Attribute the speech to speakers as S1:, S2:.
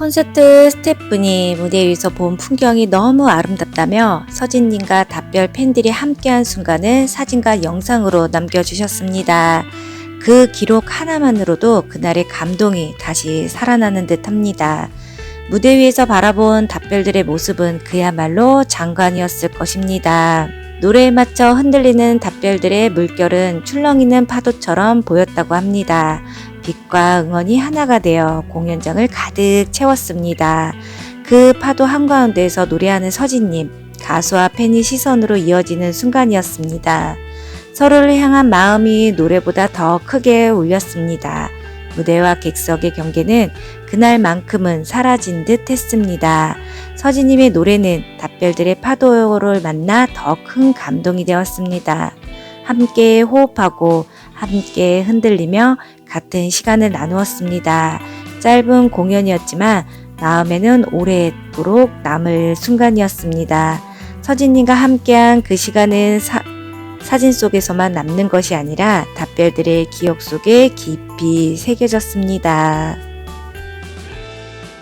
S1: 콘서트 스태프분이 무대 위에서 본 풍경이 너무 아름답다며 서진님과 답별 팬들이 함께한 순간을 사진과 영상으로 남겨주셨습니다. 그 기록 하나만으로도 그날의 감동이 다시 살아나는 듯 합니다. 무대 위에서 바라본 답별들의 모습은 그야말로 장관이었을 것입니다. 노래에 맞춰 흔들리는 답별들의 물결은 출렁이는 파도처럼 보였다고 합니다. 빛과 응원이 하나가 되어 공연장을 가득 채웠습니다. 그 파도 한가운데에서 노래하는 서진님, 가수와 팬이 시선으로 이어지는 순간이었습니다. 서로를 향한 마음이 노래보다 더 크게 울렸습니다. 무대와 객석의 경계는 그날만큼은 사라진 듯 했습니다. 서진님의 노래는 답별들의 파도를 만나 더 큰 감동이 되었습니다. 함께 호흡하고 함께 흔들리며 같은 시간을 나누었습니다. 짧은 공연이었지만 마음에는 오래도록 남을 순간이었습니다. 서진님과 함께한 그 시간은 사, 사진 속에서만 남는 것이 아니라 답별들의 기억 속에 깊이 새겨졌습니다.